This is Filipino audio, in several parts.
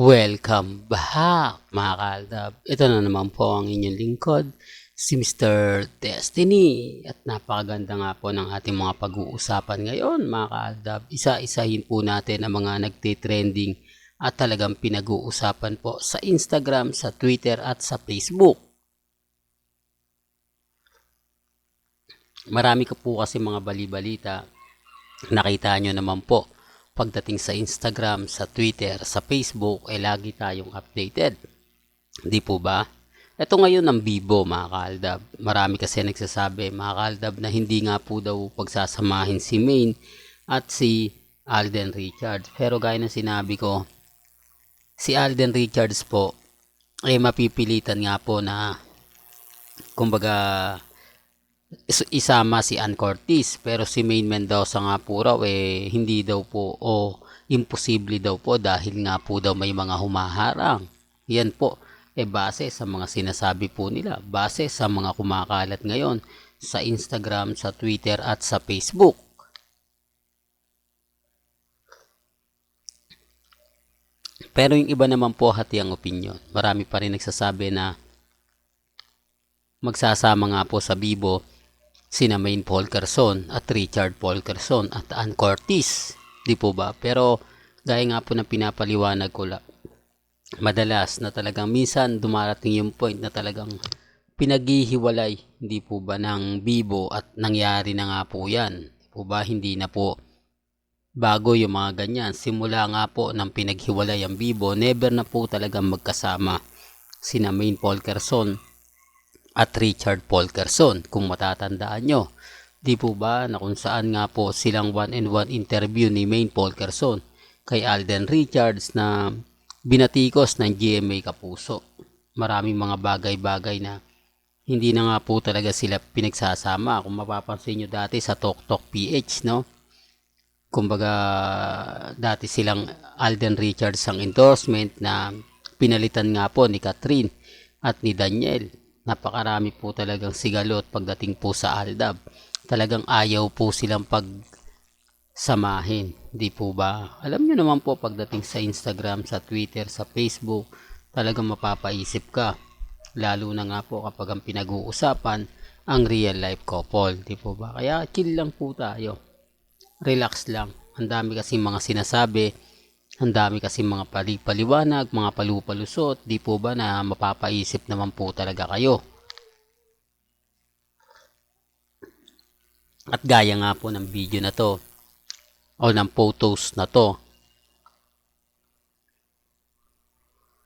Welcome back mga kaaldab. Ito na naman po ang inyong lingkod, si Mr. Destiny. At napakaganda nga po ng ating mga pag-uusapan ngayon mga kaaldab. Isa-isahin po natin ang mga nagtitrending at talagang pinag-uusapan po sa Instagram, sa Twitter at sa Facebook. Marami ka po kasi mga balibalita. Nakita nyo naman po pagdating sa Instagram, sa Twitter, sa Facebook, ay lagi tayong updated. Di po ba? Ito ngayon ang Bibo, mga kaaldab. Marami kasi nagsasabi, mga kaaldab, na hindi nga po daw pagsasamahin si Maine at si Alden Richards. Pero gaya ng sinabi ko, si Alden Richards po, ay mapipilitan nga po na, kumbaga, isama si Ann Cortez pero si Maine Mendoza nga po raw eh hindi daw po o imposible daw po dahil nga po daw may mga humaharang. Yan po eh base sa mga sinasabi po nila, base sa mga kumakalat ngayon sa Instagram, sa Twitter at sa Facebook. Pero yung iba naman po hati ang opinion. Marami pa rin nagsasabi na magsasama nga po sa Bibo sina Maine Paul Carson at Richard Paul Carson at Ann Cortez. Di po ba? Pero gaya nga po ng pinapaliwanag ko la, madalas na talagang minsan dumarating yung point na talagang pinaghihiwalay, hindi po ba, ng Bibo at nangyari na nga po yan. Di po ba? Hindi na po bago yung mga ganyan. Simula nga po ng pinaghiwalay ang Bibo, never na po talagang magkasama sina Maine Paul Carson at Richard Paul kung matatandaan nyo. Di po ba na kung saan nga po silang one and one interview ni Maine Paul kay Alden Richards na binatikos ng GMA Kapuso. Maraming mga bagay-bagay na hindi na nga po talaga sila pinagsasama. Kung mapapansin nyo dati sa Tok Tok PH, no? Kumbaga, dati silang Alden Richards ang endorsement na pinalitan nga po ni Catherine at ni Daniel napakarami po talagang sigalot pagdating po sa Aldab. Talagang ayaw po silang pagsamahin. Di po ba? Alam nyo naman po pagdating sa Instagram, sa Twitter, sa Facebook, talagang mapapaisip ka. Lalo na nga po kapag ang pinag-uusapan ang real life couple. Di po ba? Kaya chill lang po tayo. Relax lang. Ang dami kasi mga sinasabi, ang dami kasi mga palipaliwanag, mga palupalusot, di po ba na mapapaisip naman po talaga kayo. At gaya nga po ng video na to, o ng photos na to,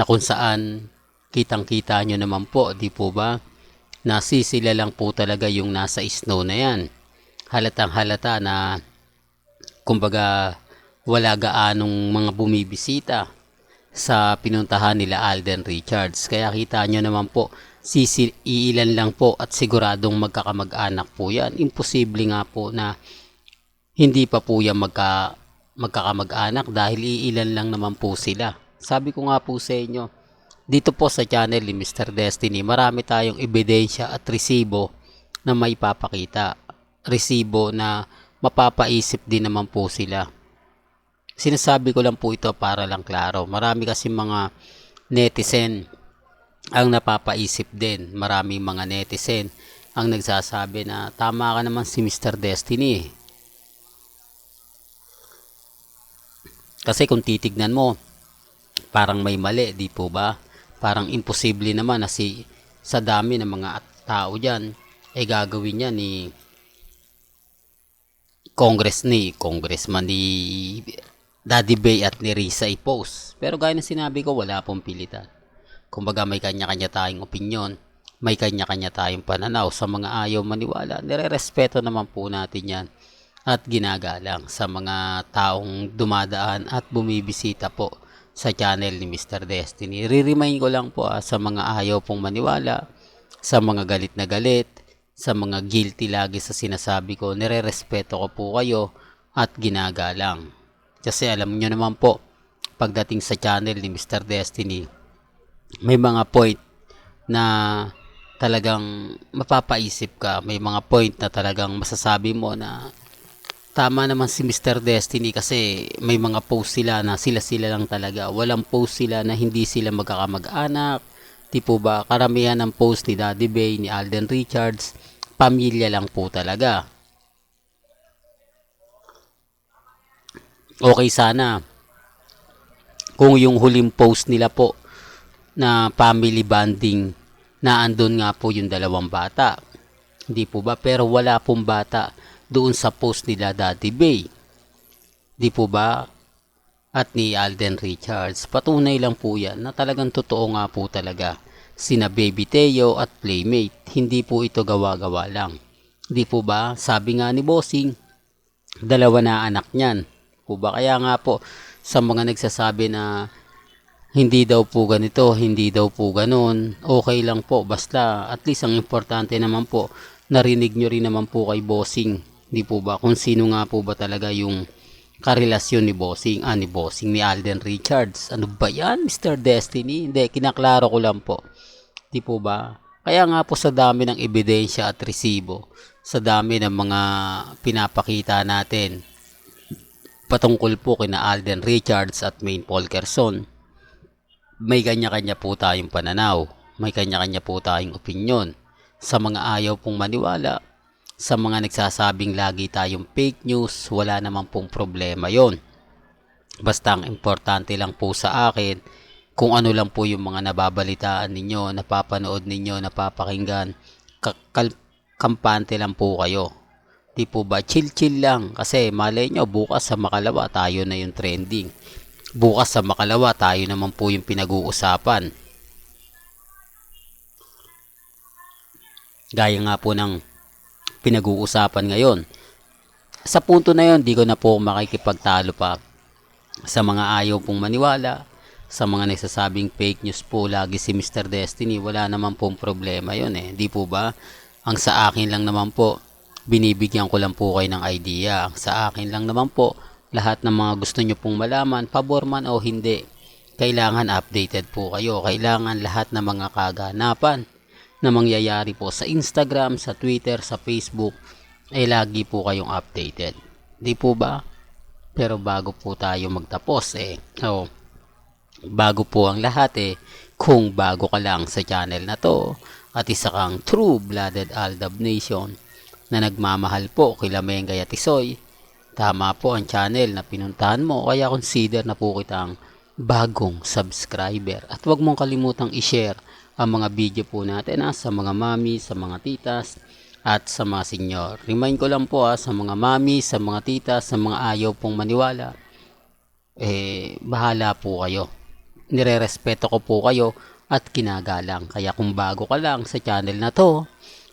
na kung saan kitang kita nyo naman po, di po ba, na sisila lang po talaga yung nasa snow na yan. Halatang halata na, kumbaga, wala gaanong mga bumibisita sa pinuntahan nila Alden Richards. Kaya kita nyo naman po, sisi, iilan lang po at siguradong magkakamag-anak po yan. Imposible nga po na hindi pa po yan magka, magkakamag-anak dahil iilan lang naman po sila. Sabi ko nga po sa inyo, dito po sa channel ni Mr. Destiny, marami tayong ebidensya at resibo na may papakita. Resibo na mapapaisip din naman po sila. Sinasabi ko lang po ito para lang klaro. Marami kasi mga netizen ang napapaisip din. Maraming mga netizen ang nagsasabi na tama ka naman si Mr. Destiny. Kasi kung titignan mo, parang may mali, di po ba? Parang imposible naman na si sa dami ng mga tao dyan, ay gagawin niya ni Congress ni Congressman ni Daddy Bay at ni Risa i-post. Pero gaya ng sinabi ko, wala pong pilitan. Kumbaga may kanya-kanya tayong opinion, may kanya-kanya tayong pananaw sa mga ayaw maniwala. Nire-respeto naman po natin yan at ginagalang sa mga taong dumadaan at bumibisita po sa channel ni Mr. Destiny. Re-remind ko lang po ah, sa mga ayaw pong maniwala, sa mga galit na galit, sa mga guilty lagi sa sinasabi ko, nire-respeto ko po kayo at ginagalang. Kasi alam nyo naman po, pagdating sa channel ni Mr. Destiny, may mga point na talagang mapapaisip ka. May mga point na talagang masasabi mo na tama naman si Mr. Destiny kasi may mga post sila na sila-sila lang talaga. Walang post sila na hindi sila magkakamag-anak. Tipo ba, karamihan ng post ni Daddy Bay, ni Alden Richards, pamilya lang po talaga. Okay sana kung yung huling post nila po na family bonding na andun nga po yung dalawang bata. Hindi po ba? Pero wala pong bata doon sa post nila Daddy Bay. Di po ba? At ni Alden Richards. Patunay lang po yan na talagang totoo nga po talaga. Sina Baby Teo at Playmate. Hindi po ito gawa-gawa lang. Di po ba? Sabi nga ni Bossing, dalawa na anak niyan. Po ba? Kaya nga po sa mga nagsasabi na hindi daw po ganito, hindi daw po ganon, okay lang po. Basta at least ang importante naman po, narinig nyo rin naman po kay Bossing. Di po ba? Kung sino nga po ba talaga yung karelasyon ni Bossing, ah ni Bossing, ni Alden Richards. Ano ba yan, Mr. Destiny? Hindi, kinaklaro ko lang po. Di po ba? Kaya nga po sa dami ng ebidensya at resibo, sa dami ng mga pinapakita natin, patungkol po kina Alden Richards at Maine Polkerson, may kanya-kanya po tayong pananaw, may kanya-kanya po tayong opinyon. Sa mga ayaw pong maniwala, sa mga nagsasabing lagi tayong fake news, wala naman pong problema yon. Basta ang importante lang po sa akin, kung ano lang po yung mga nababalitaan ninyo, napapanood ninyo, napapakinggan, kampante lang po kayo. Di po ba? Chill-chill lang. Kasi malay nyo, bukas sa makalawa tayo na yung trending. Bukas sa makalawa tayo naman po yung pinag-uusapan. Gaya nga po ng pinag-uusapan ngayon. Sa punto na yon, di ko na po makikipagtalo pa sa mga ayaw pong maniwala, sa mga nagsasabing fake news po lagi si Mr. Destiny, wala naman pong problema yon eh. Di po ba? Ang sa akin lang naman po, binibigyan ko lang po kayo ng idea. Sa akin lang naman po, lahat ng mga gusto nyo pong malaman, pabor man o hindi, kailangan updated po kayo. Kailangan lahat ng mga kaganapan na mangyayari po sa Instagram, sa Twitter, sa Facebook, ay lagi po kayong updated. Di po ba? Pero bago po tayo magtapos eh, oh, bago po ang lahat eh, kung bago ka lang sa channel na to, at isa kang true-blooded Aldab Nation na nagmamahal po kila Mengay at Isoy, tama po ang channel na pinuntahan mo kaya consider na po kitang bagong subscriber. At huwag mong kalimutang i-share ang mga video po natin ha, sa mga mami, sa mga titas, at sa mga senyor. Remind ko lang po ha, sa mga mami, sa mga titas, sa mga ayaw pong maniwala, eh, bahala po kayo. Nirerespeto ko po kayo at kinagalang. Kaya kung bago ka lang sa channel na to,